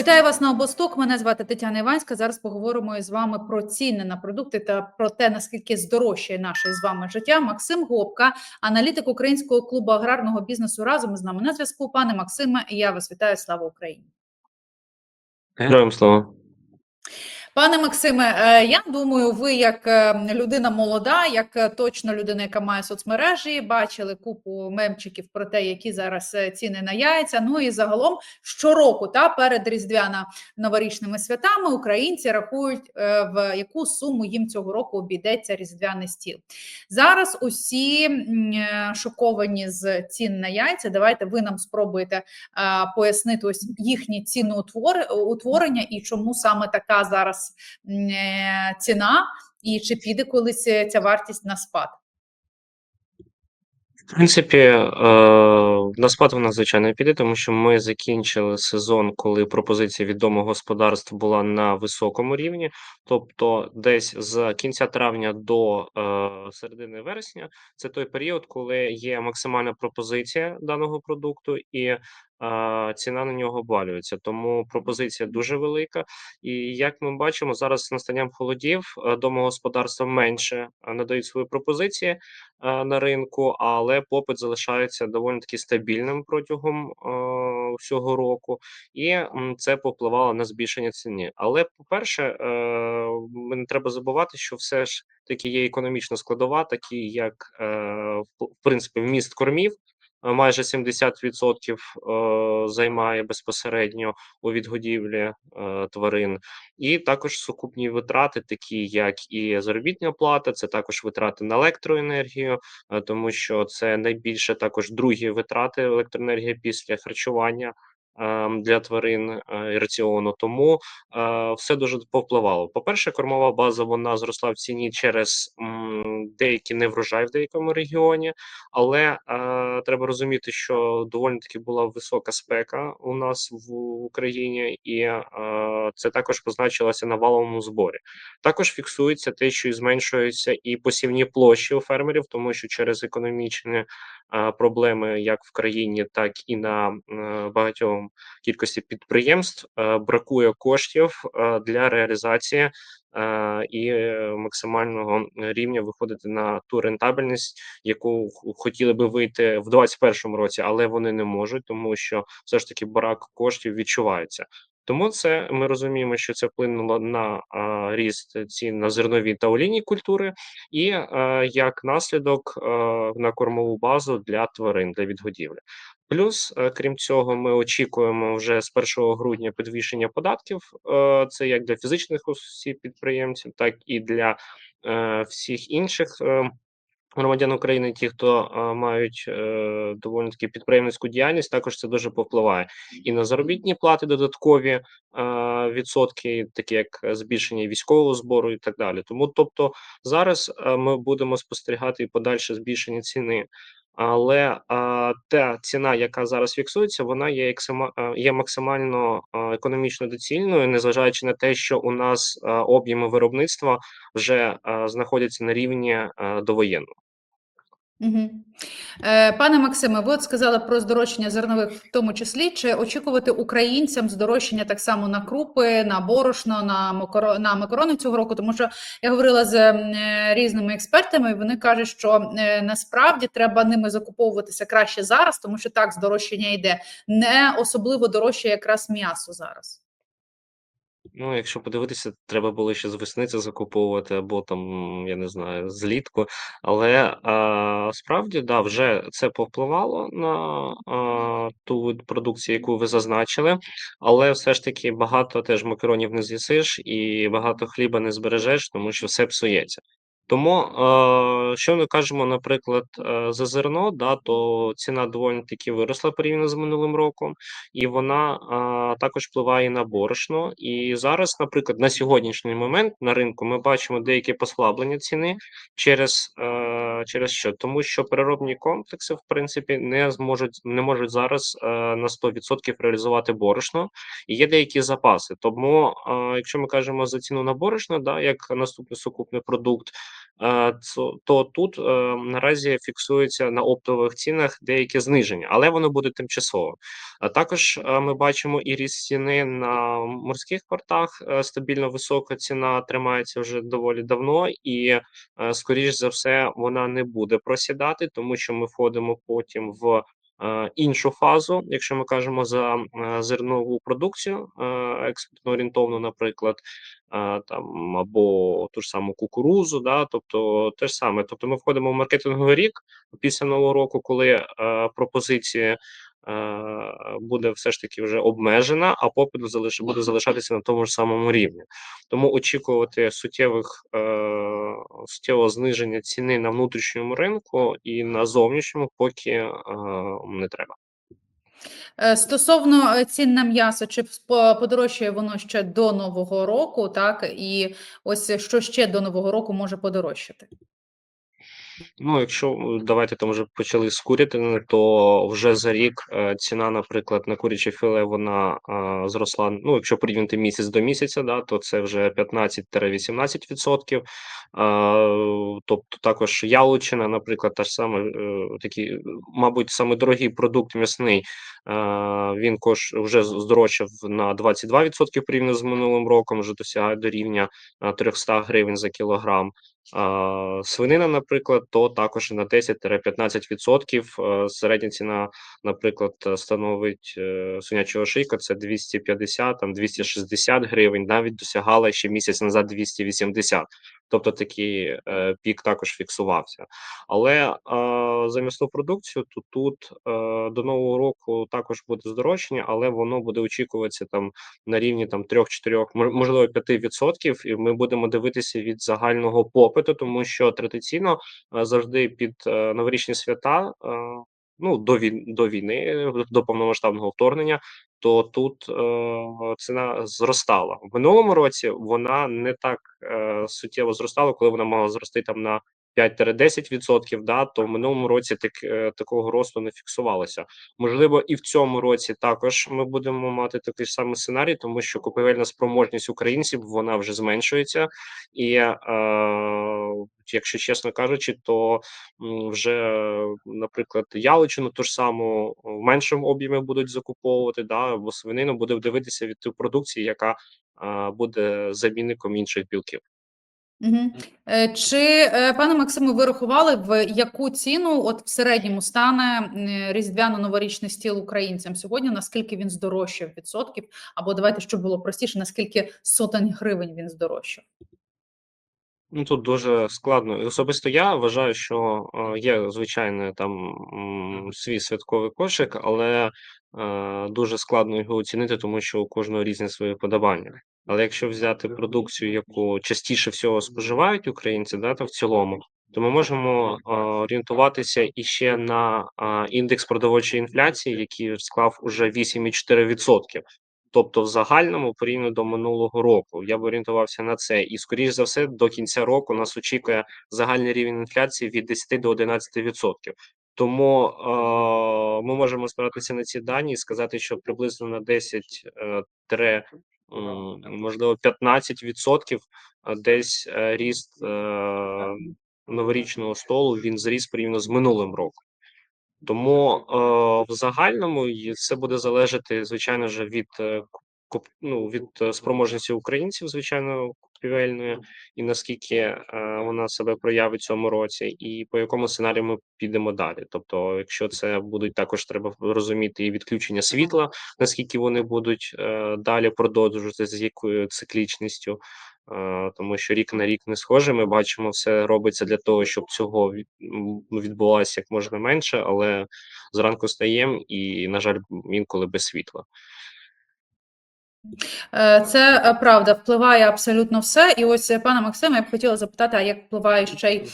Вітаю вас на обосток. Мене звати Тетяна Іванська. Зараз поговоримо із вами про ціни на продукти та про те, наскільки здорожчає наше з вами життя. Максим Гопка, аналітик українського клубу аграрного бізнесу, разом з нами на зв'язку. Пане Максиме, я вас вітаю. Слава Україні. Героям слава. Пане Максиме, е, я думаю, ви як е, людина молода, як е, точно людина, яка має соцмережі, бачили купу мемчиків про те, які зараз ціни на яйця. Ну і загалом щороку, та перед різдвяно новорічними святами, українці рахують в яку суму їм цього року обійдеться різдвяний стіл. Зараз усі шоковані з цін на яйця. Давайте ви нам спробуєте пояснити ось їхні ціноутворення і чому саме така зараз е, ціна, і чи піде колись е, ця вартість на спад? В принципі, е, на спад вона звичайно піде, тому що ми закінчили сезон, коли пропозиція від домогосподарств була на високому рівні. Тобто, десь з кінця травня до середини вересня це той період, коли є максимальна пропозиція даного продукту, і ціна на нього обвалюється. Тому пропозиція дуже велика. І як ми бачимо, зараз настанням холодів е, домогосподарства менше е, надають свої пропозиції е, на ринку, але попит залишається доволі таки стабільним протягом всього року, і це попливало на збільшення ціни. Але по-перше, не треба забувати, що все ж таки є економічна складова, такі як в принципі вміст кормів майже 70% е, займає безпосередньо у відгодівлі е, тварин, і також сукупні витрати, такі як і заробітня плата, це також витрати на електроенергію, е, тому що це найбільше також другі витрати електроенергії після харчування. Ем, для тварин е, і раціону. Тому е, все дуже повпливало. По перше, кормова база вона зросла в ціні через деякі неврожай в деякому регіоні, але е, треба розуміти, що доволі таки була висока спека у нас в Україні, і це також позначилося на валовому зборі. Також фіксується те, що зменшуються і посівні площі у фермерів, тому що через економічні проблеми як в країні, так і на багатьох кількості підприємств е, бракує коштів е, для реалізації е, і максимального рівня виходити на ту рентабельність, яку хотіли би вийти в 2021 році, але вони не можуть, тому що все ж таки брак коштів відчувається. Тому це ми розуміємо, що це вплинуло на а, ріст цін на зернові та олійні культури, і а, як наслідок а, на кормову базу для тварин для відгодівлі. Плюс, е, крім цього, ми очікуємо вже з 1 грудня підвищення податків. Е, це як для фізичних осіб підприємців, так і для е, всіх інших громадян України, ті, хто мають доволі таки підприємницьку діяльність, також це дуже повпливає і на заробітні плати додаткові відсотки, такі як збільшення військового збору, і так далі. Тому, тобто, зараз ми будемо спостерігати і подальше збільшення ціни але а, та ціна, яка зараз фіксується, вона є є максимально економічно доцільною, незважаючи на те, що у нас об'єми виробництва вже знаходяться на рівні довоєнного. Угу. Пане Максиме, ви от сказали про здорожчання зернових, в тому числі чи очікувати українцям здорожчання так само на крупи, на борошно, на макаро... на макарони цього року? Тому що я говорила з е, різними експертами, і вони кажуть, що е, насправді треба ними закуповуватися краще зараз, тому що так здорожчання йде не особливо дорожче, якраз м'ясо зараз. Ну, якщо подивитися, треба було ще з весни це закуповувати або там, я не знаю, злітку. Але а, справді, да, вже це повпливало на а, ту продукцію, яку ви зазначили. Але все ж таки багато теж макаронів не з'їсиш і багато хліба не збережеш, тому що все псується. Тому, е, що ми кажемо, наприклад, е, за зерно, да, то ціна доволі таки виросла порівняно з минулим роком, і вона е, також впливає на борошно. І зараз, наприклад, на сьогоднішній момент на ринку ми бачимо деяке послаблення ціни через через що? Тому що переробні комплекси, в принципі, не зможуть не можуть зараз на 100% реалізувати борошно, і є деякі запаси. Тому, якщо ми кажемо за ціну на борошно, да, як наступний сукупний продукт. Е, то тут е, наразі фіксується на оптових цінах деяке зниження, але воно буде тимчасово. А також е, ми бачимо і ріст ціни на морських портах. Стабільно висока ціна тримається вже доволі давно, і скоріш за все вона не буде просідати, тому що ми входимо потім в іншу фазу, якщо ми кажемо за е, зернову продукцію, е, експортно орієнтовну, наприклад, е, там або ту ж саму кукурузу, да, тобто те ж саме. Тобто, ми входимо в маркетинговий рік після нового року, коли е, пропозиції. Е, Буде все ж таки вже обмежена, а попит буде залишатися на тому ж самому рівні. Тому очікувати суттєвих е, суттєвого зниження ціни на внутрішньому ринку і на зовнішньому поки е, не треба. Стосовно цін на м'ясо, чи подорожчає воно ще до Нового року, так? І ось що ще до Нового року може подорожчати? Ну, якщо е, давайте там вже почали з курятини, то вже за рік е, ціна, наприклад, на куряче філе вона е, зросла. Ну, якщо порівняти місяць до місяця, да, то це вже 15-18%. Е, тобто також яловичина, наприклад, та ж саме такі, мабуть, саме дорогий продукт м'ясний. Він кош вже здорожчав на 22% порівняно з минулим роком, вже досягає до рівня е, 300 гривень за кілограм. Свинина, наприклад, то також на 10-15%. Е, Середня ціна, наприклад, становить е, свинячого шийка це 250, там 260 гривень, навіть досягала ще місяць назад 280. Тобто такий е, пік також фіксувався. Але е, за м'ясну продукцію, то тут е, до нового року також буде здорожчання, але воно буде очікуватися там на рівні там 3-4, мож- можливо 5%, і ми будемо дивитися від загального попиту, тому що традиційно е, завжди під е, новорічні свята, е, ну до війни до війни, до повномасштабного вторгнення, то тут е, ціна зростала в минулому році. Вона не так е, суттєво зростала, коли вона могла зрости там на 5-10%, да, то в минулому році так, е, такого росту не фіксувалося. Можливо, і в цьому році також ми будемо мати такий самий сценарій, тому що купівельна спроможність українців вона вже зменшується, і е, якщо чесно кажучи, то вже, наприклад, яличину ту ж саму в меншому об'ємі будуть закуповувати, да, або свинину буде дивитися від тієї продукції, яка е, буде замінником інших білків. Е, Чи, е, пане Максиме, ви рахували, в яку ціну от в середньому стане різдвяно-новорічний стіл українцям сьогодні? Наскільки він здорожчав відсотків? Або давайте, щоб було простіше, наскільки сотень гривень він здорожчав? Ну, тут дуже складно. І Особисто я вважаю, що е, є звичайно там свій святковий кошик, але е, дуже складно його оцінити, тому що у кожного різні свої подобання. Але якщо взяти продукцію, яку частіше всього споживають українці, да, то в цілому, то ми можемо орієнтуватися іще на індекс продовольчої інфляції, який склав уже 8,4%. Тобто, в загальному порівняно до минулого року. Я б орієнтувався на це, і скоріш за все, до кінця року нас очікує загальний рівень інфляції від 10 до 11%. Тому е, ми можемо спиратися на ці дані і сказати, що приблизно на 10 е, тире, м, можливо 15% е, десь е, ріст е, новорічного столу він зріс порівняно з минулим роком. Тому е, в загальному це все буде залежати, звичайно ж, від е, ну, від е, спроможності українців, звичайно, купівельної, і наскільки е, вона себе проявить цьому році, і по якому сценарію ми підемо далі. Тобто, якщо це будуть також треба розуміти і відключення світла, наскільки вони будуть е, далі продовжувати з якою циклічністю. Тому що рік на рік не схоже. Ми бачимо, все робиться для того, щоб цього від- відбулося як можна менше, але зранку стаємо і, на жаль, інколи без світла. Е, Це е, правда, впливає абсолютно все. І ось, е, пане Максиме, я б хотіла запитати, а як впливає ще й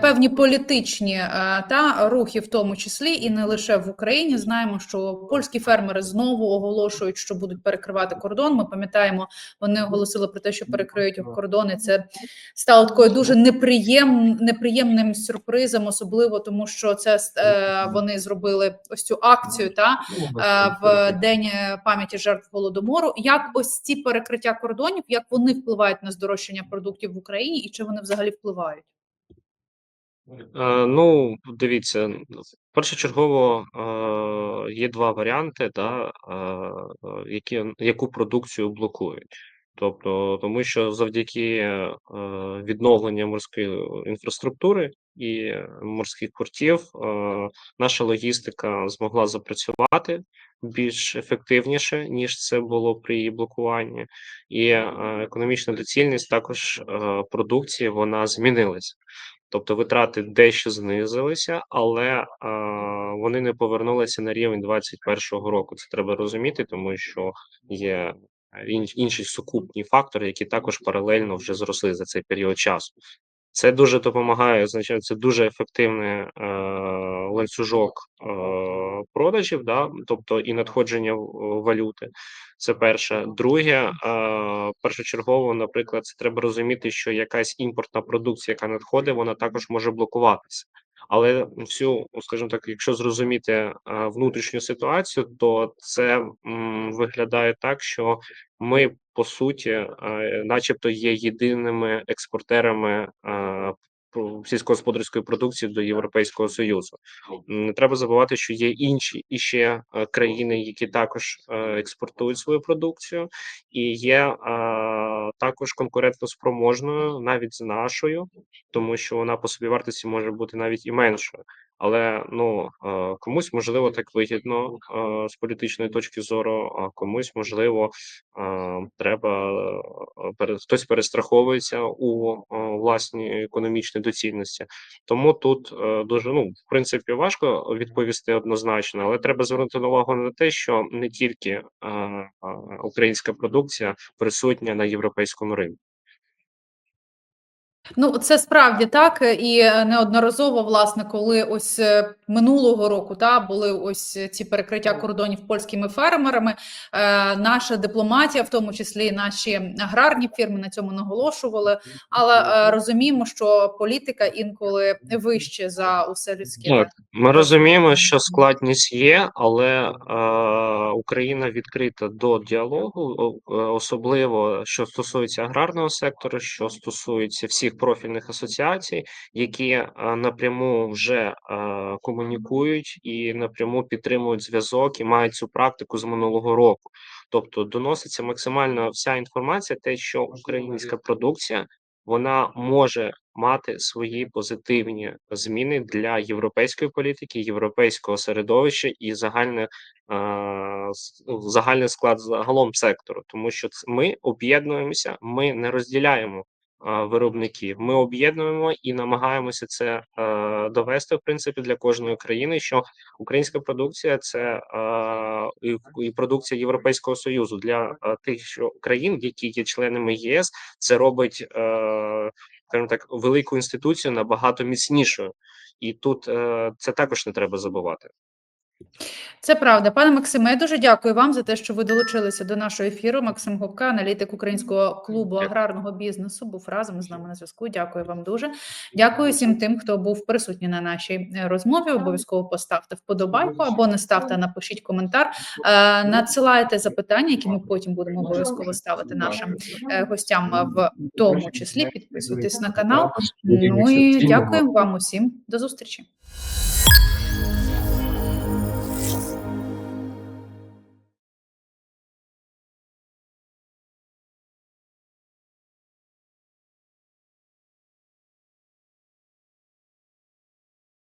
певні політичні та рухи, в тому числі, і не лише в Україні. Знаємо, що польські фермери знову оголошують, що будуть перекривати кордон. Ми пам'ятаємо, вони оголосили про те, що перекриють кордони. Це стало такою дуже неприєм, неприємним сюрпризом, особливо тому, що це вони зробили ось цю акцію та в день пам'яті жертв голодомору. Як ось ці перекриття кордонів, як вони впливають на здорожчання продуктів в Україні, і чи вони взагалі впливають? Е, ну, дивіться, першочергово, е, є два варіанти, да, е, які яку продукцію блокують. Тобто, тому що завдяки, е, відновленню морської інфраструктури і морських портів, е, наша логістика змогла запрацювати більш ефективніше, ніж це було при її блокуванні. І, е, економічна доцільність також, продукції, вона змінилась. Тобто витрати дещо знизилися, але, е, вони не повернулися на рівень 21-го року. Це треба розуміти, тому що є інші сукупні фактори, які також паралельно вже зросли за цей період часу. Це дуже допомагає, означає, це дуже ефективний, е, ланцюжок, е, продажів, да, тобто і надходження валюти. Це перше. Друге, е, першочергово, наприклад, це треба розуміти, що якась імпортна продукція, яка надходить, вона також може блокуватися. Але всю, скажімо так, якщо зрозуміти, внутрішню ситуацію, то це, виглядає так, що ми по суті, начебто є єдиними експортерами, сільськогосподарської продукції до Європейського Союзу. Не треба забувати, що є інші іще, е, країни, які також, е, експортують свою продукцію, і є, також конкурентоспроможною навіть з нашою, тому що вона по собі вартості може бути навіть і меншою. Але, ну, е, комусь можливо так вигідно, е, з політичної точки зору, а комусь можливо, е, треба, хтось перестраховується у, власній економічній доцільності. Тому тут, дуже, ну, в принципі, важко відповісти однозначно, але треба звернути увагу на те, що не тільки, українська продукція присутня на європейському ринку. Ну, це справді так, е, і е, неодноразово, власне, коли ось е, минулого року та були ось ці перекриття кордонів польськими фермерами. Е, наша дипломатія, в тому числі і наші аграрні фірми, на цьому наголошували. Але е, розуміємо, що політика інколи вище за усе людське. Так, ми розуміємо, що складність є, але е, Україна відкрита до діалогу, особливо що стосується аграрного сектору, що стосується всіх профільних асоціацій, які напряму вже комунікують і напряму підтримують зв'язок і мають цю практику з минулого року. Тобто доноситься максимально вся інформація, те, що українська продукція вона може мати свої позитивні зміни для європейської політики, європейського середовища і загальне, загальний склад загалом сектору, тому що ми об'єднуємося, ми не розділяємо виробників. Ми об'єднуємо і намагаємося це довести в принципі для кожної країни, що українська продукція це і, продукція Європейського союзу для тих що країн, які є членами ЄС, це робить, скажімо так, велику інституцію набагато міцнішою, і тут е, це також не треба забувати. Це правда, пане Максиме. Я дуже дякую вам за те, що ви долучилися до нашого ефіру. Максим Гопка, аналітик українського клубу аграрного бізнесу, був разом з нами на зв'язку. Дякую вам дуже. Дякую всім тим, хто був присутній на нашій е, розмові. Обов'язково поставте вподобайку або не ставте, напишіть коментар. Е, Надсилайте запитання, які ми потім будемо обов'язково ставити нашим е, гостям, в тому числі підписуйтесь на канал. Ну і дякуємо вам усім. До зустрічі.